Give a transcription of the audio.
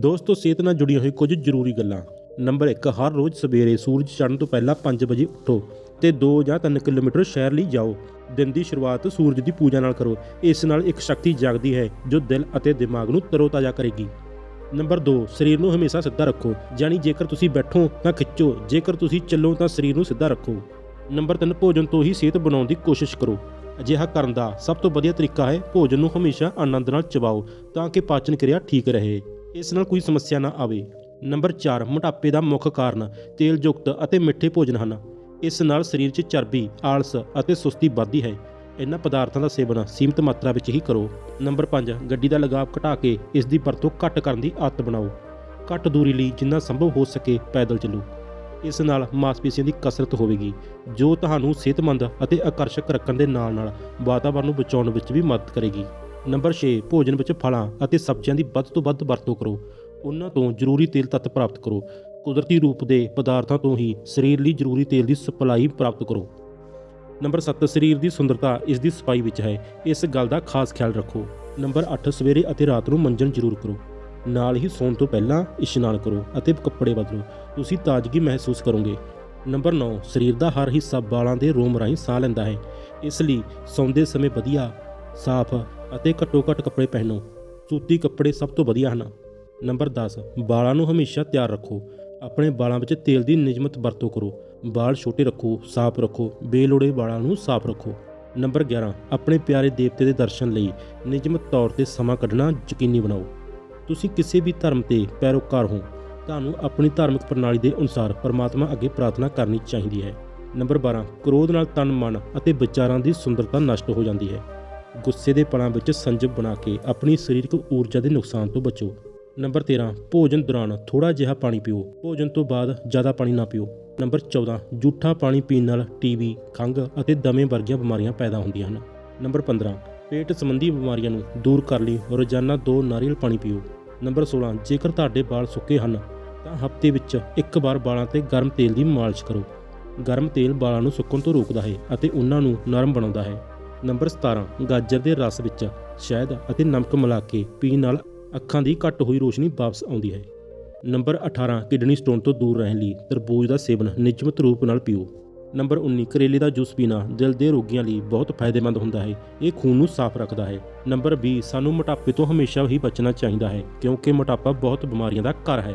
ਦੋਸਤੋ, ਸਿਹਤ ਨਾਲ ਜੁੜੀਆਂ ਹੋਈ ਕੁਝ ਜ਼ਰੂਰੀ ਗੱਲਾਂ। ਨੰਬਰ 1 ਹਰ ਰੋਜ਼ ਸਵੇਰੇ ਸੂਰਜ ਚੜ੍ਹਨ ਤੋਂ ਪਹਿਲਾਂ 5 ਵਜੇ ਉੱਠੋ ਤੇ 2 ਜਾਂ 3 ਕਿਲੋਮੀਟਰ ਸ਼ਹਿਰ ਲਈ ਜਾਓ। ਦਿਨ ਦੀ ਸ਼ੁਰੂਆਤ ਸੂਰਜ ਦੀ ਪੂਜਾ ਨਾਲ ਕਰੋ। ਇਸ ਨਾਲ ਇੱਕ ਸ਼ਕਤੀ ਜਾਗਦੀ ਹੈ ਜੋ ਦਿਲ ਅਤੇ ਦਿਮਾਗ ਨੂੰ ਤਰੋਤਾਜ਼ਾ ਕਰੇਗੀ। ਨੰਬਰ 2 ਸਰੀਰ ਨੂੰ ਹਮੇਸ਼ਾ ਸਿੱਧਾ ਰੱਖੋ। ਯਾਨੀ ਜੇਕਰ ਤੁਸੀਂ ਬੈਠੋ ਤਾਂ ਖਿੱਚੋ, ਜੇਕਰ ਤੁਸੀਂ ਚੱਲੋ ਤਾਂ ਸਰੀਰ ਨੂੰ ਸਿੱਧਾ ਰੱਖੋ। ਨੰਬਰ 3 ਭੋਜਨ ਤੋਂ ਹੀ ਸਿਹਤ ਬਣਾਉਣ ਦੀ ਕੋਸ਼ਿਸ਼ ਕਰੋ। ਅਜਿਹਾ ਕਰਨ ਦਾ ਸਭ ਤੋਂ ਵਧੀਆ ਤਰੀਕਾ ਹੈ ਭੋਜਨ ਨੂੰ ਹਮੇਸ਼ਾ ਆਨੰਦ ਨਾਲ ਚਬਾਓ ਤਾਂ ਕਿ ਪਾਚਨ ਕਿਰਿਆ ਠੀਕ ਰਹੇ। ਇਸ ਨਾਲ ਕੋਈ ਸਮੱਸਿਆ ਨਾ ਆਵੇ। ਨੰਬਰ 4 ਮੋਟਾਪੇ ਦਾ ਮੁੱਖ ਕਾਰਨ ਤੇਲ ਯੁਕਤ ਅਤੇ ਮਿੱਠੇ ਭੋਜਨ ਹਨ। ਇਸ ਨਾਲ ਸਰੀਰ 'ਚ ਚਰਬੀ, ਆਲਸ ਅਤੇ ਸੁਸਤੀ ਵੱਧਦੀ ਹੈ। ਇਹਨਾਂ ਪਦਾਰਥਾਂ ਦਾ ਸੇਵਨ ਸੀਮਿਤ ਮਾਤਰਾ ਵਿੱਚ ਹੀ ਕਰੋ। ਨੰਬਰ 5 ਗੱਡੀ ਦਾ ਲਗਾਵ ਘਟਾ ਕੇ ਇਸ ਦੀ ਵਰਤੋਂ ਘੱਟ ਕਰਨ ਦੀ ਆਦਤ ਬਣਾਓ। ਘੱਟ ਦੂਰੀ ਲਈ ਜਿੰਨਾ ਸੰਭਵ ਹੋ ਸਕੇ ਪੈਦਲ ਚੱਲੋ। ਇਸ ਨਾਲ ਮਾਸਪੇਸ਼ੀਆਂ ਦੀ ਕਸਰਤ ਹੋਵੇਗੀ ਜੋ ਤੁਹਾਨੂੰ ਸਿਹਤਮੰਦ ਅਤੇ ਆਕਰਸ਼ਕ ਰੱਖਣ ਦੇ ਨਾਲ-ਨਾਲ ਵਾਤਾਵਰਣ ਨੂੰ ਬਚਾਉਣ ਵਿੱਚ ਵੀ ਮਦਦ ਕਰੇਗੀ। ਨੰਬਰ 6 ਭੋਜਨ ਵਿੱਚ ਫਲਾਂ ਅਤੇ ਸਬਜ਼ੀਆਂ ਦੀ ਵੱਧ ਤੋਂ ਵੱਧ ਵਰਤੋਂ ਕਰੋ। ਉਹਨਾਂ ਤੋਂ ਜ਼ਰੂਰੀ ਤੇਲ ਤੱਤ ਪ੍ਰਾਪਤ ਕਰੋ। ਕੁਦਰਤੀ ਰੂਪ ਦੇ ਪਦਾਰਥਾਂ ਤੋਂ ਹੀ ਸਰੀਰ ਲਈ ਜ਼ਰੂਰੀ ਤੇਲ ਦੀ ਸਪਲਾਈ ਪ੍ਰਾਪਤ ਕਰੋ। ਨੰਬਰ 7 ਸਰੀਰ ਦੀ ਸੁੰਦਰਤਾ ਇਸ ਦੀ ਸਫ਼ਾਈ ਵਿੱਚ ਹੈ। ਇਸ ਗੱਲ ਦਾ ਖਾਸ ਖਿਆਲ ਰੱਖੋ। ਨੰਬਰ 8 ਸਵੇਰੇ ਅਤੇ ਰਾਤ ਨੂੰ ਮੰਜਨ ਜ਼ਰੂਰ ਕਰੋ। ਨਾਲ ਹੀ ਸੌਣ ਤੋਂ ਪਹਿਲਾਂ ਇਸ਼ਨਾਨ ਕਰੋ ਅਤੇ ਕੱਪੜੇ ਬਦਲੋ। ਤੁਸੀਂ ਤਾਜ਼ਗੀ ਮਹਿਸੂਸ ਕਰੋਗੇ। ਨੰਬਰ 9 ਸਰੀਰ ਦਾ ਹਰ ਹਿੱਸਾ ਵਾਲਾਂ ਦੇ ਰੋਮ ਰਾਹੀਂ ਸਾਹ ਲੈਂਦਾ ਹੈ। ਇਸ ਲਈ ਸੌਂਦੇ ਸਮੇਂ ਵਧੀਆ, ਸਾਫ਼ ਅਤੇ ਘੱਟੋ ਘੱਟ ਕੱਪੜੇ ਪਹਿਨੋ। ਸੂਤੀ ਕੱਪੜੇ ਸਭ ਤੋਂ ਵਧੀਆ ਹਨ। ਨੰਬਰ 10 ਵਾਲਾਂ ਨੂੰ ਹਮੇਸ਼ਾ ਤਿਆਰ ਰੱਖੋ। ਆਪਣੇ ਵਾਲਾਂ ਵਿੱਚ ਤੇਲ ਦੀ ਨਿਯਮਤ ਵਰਤੋਂ ਕਰੋ। ਵਾਲ ਛੋਟੇ ਰੱਖੋ, ਸਾਫ਼ ਰੱਖੋ। ਬੇਲੋੜੇ ਵਾਲਾਂ ਨੂੰ ਸਾਫ਼ ਰੱਖੋ। ਨੰਬਰ 11 ਆਪਣੇ ਪਿਆਰੇ ਦੇਵਤੇ ਦੇ ਦਰਸ਼ਨ ਲਈ ਨਿਯਮਤ ਤੌਰ ਤੇ ਸਮਾਂ ਕੱਢਣਾ ਯਕੀਨੀ ਬਣਾਓ। ਤੁਸੀਂ ਕਿਸੇ ਵੀ ਧਰਮ ਤੇ ਪੈਰੋਕਾਰ ਹੋ। ਤੁਹਾਨੂੰ ਆਪਣੀ ਧਾਰਮਿਕ ਪ੍ਰਣਾਲੀ ਦੇ ਅਨੁਸਾਰ ਪਰਮਾਤਮਾ ਅੱਗੇ ਪ੍ਰਾਰਥਨਾ ਕਰਨੀ ਚਾਹੀਦੀ ਹੈ। ਨੰਬਰ 12 ਕ੍ਰੋਧ ਨਾਲ ਤਨ, ਮਨ ਅਤੇ ਵਿਚਾਰਾਂ ਦੀ ਸੁੰਦਰਤਾ ਨਸ਼ਟ ਹੋ ਜਾਂਦੀ ਹੈ। ਗੁੱਸੇ ਦੇ ਪਲਾਂ ਵਿੱਚ ਸੰਜਮ ਬਣਾ ਕੇ ਆਪਣੀ ਸਰੀਰਕ ਊਰਜਾ ਦੇ ਨੁਕਸਾਨ ਤੋਂ ਬਚੋ। ਨੰਬਰ 13 ਭੋਜਨ ਦੌਰਾਨ ਥੋੜਾ ਜਿਹਾ ਪਾਣੀ ਪੀਓ। ਭੋਜਨ ਤੋਂ ਬਾਅਦ ਜ਼ਿਆਦਾ ਪਾਣੀ ਨਾ ਪੀਓ। ਨੰਬਰ 14 ਜੂਠਾ ਪਾਣੀ ਪੀਣ ਨਾਲ ਟੀਵੀ, ਖੰਘ ਅਤੇ ਦਮੇ ਵਰਗੀਆਂ ਬਿਮਾਰੀਆਂ ਪੈਦਾ ਹੁੰਦੀਆਂ ਹਨ। ਨੰਬਰ 15 ਪੇਟ ਸੰਬੰਧੀ ਬਿਮਾਰੀਆਂ ਨੂੰ ਦੂਰ ਕਰਨ ਲਈ ਰੋਜ਼ਾਨਾ ਦੋ ਨਾਰੀਅਲ ਪਾਣੀ ਪੀਓ। ਨੰਬਰ 16 ਜੇਕਰ ਤੁਹਾਡੇ ਵਾਲ ਸੁੱਕੇ ਹਨ, ਤਾਂ ਹਫ਼ਤੇ ਵਿੱਚ ਇੱਕ ਵਾਰ ਵਾਲਾਂ ਤੇ ਗਰਮ ਤੇਲ ਦੀ ਮਾਲਿਸ਼ ਕਰੋ। ਗਰਮ ਤੇਲ ਵਾਲਾਂ ਨੂੰ ਸੁੱਕਣ ਤੋਂ ਰੋਕਦਾ ਹੈ ਅਤੇ ਉਹਨਾਂ ਨੂੰ ਨਰਮ ਬਣਾਉਂਦਾ ਹੈ। ਨੰਬਰ 17 ਗਾਜਰ ਦੇ ਰਸ ਵਿੱਚ ਸ਼ਹਿਦ ਅਤੇ ਨਮਕ ਮਿਲਾ ਕੇ ਪੀਣ ਨਾਲ ਅੱਖਾਂ ਦੀ ਘੱਟ ਹੋਈ ਰੋਸ਼ਨੀ ਵਾਪਸ ਆਉਂਦੀ ਹੈ। ਨੰਬਰ 18 ਕਿਡਨੀ ਸਟੋਨ ਤੋਂ ਦੂਰ ਰਹਿਣ ਲਈ ਤਰਬੂਜ ਦਾ ਸੇਵਨ ਨਿਯਮਿਤ ਰੂਪ ਨਾਲ ਪੀਓ। ਨੰਬਰ 19 ਕਰੇਲੇ ਦਾ ਜੂਸ ਪੀਣਾ ਦਿਲ ਦੇ ਰੋਗੀਆਂ ਲਈ ਬਹੁਤ ਫਾਇਦੇਮੰਦ ਹੁੰਦਾ ਹੈ। ਇਹ ਖੂਨ ਨੂੰ ਸਾਫ਼ ਰੱਖਦਾ ਹੈ। ਨੰਬਰ 20 ਸਾਨੂੰ ਮੋਟਾਪੇ ਤੋਂ ਹਮੇਸ਼ਾ ਹੀ ਬਚਣਾ ਚਾਹੀਦਾ ਹੈ, ਕਿਉਂਕਿ ਮੋਟਾਪਾ ਬਹੁਤ ਬਿਮਾਰੀਆਂ ਦਾ ਘਰ ਹੈ।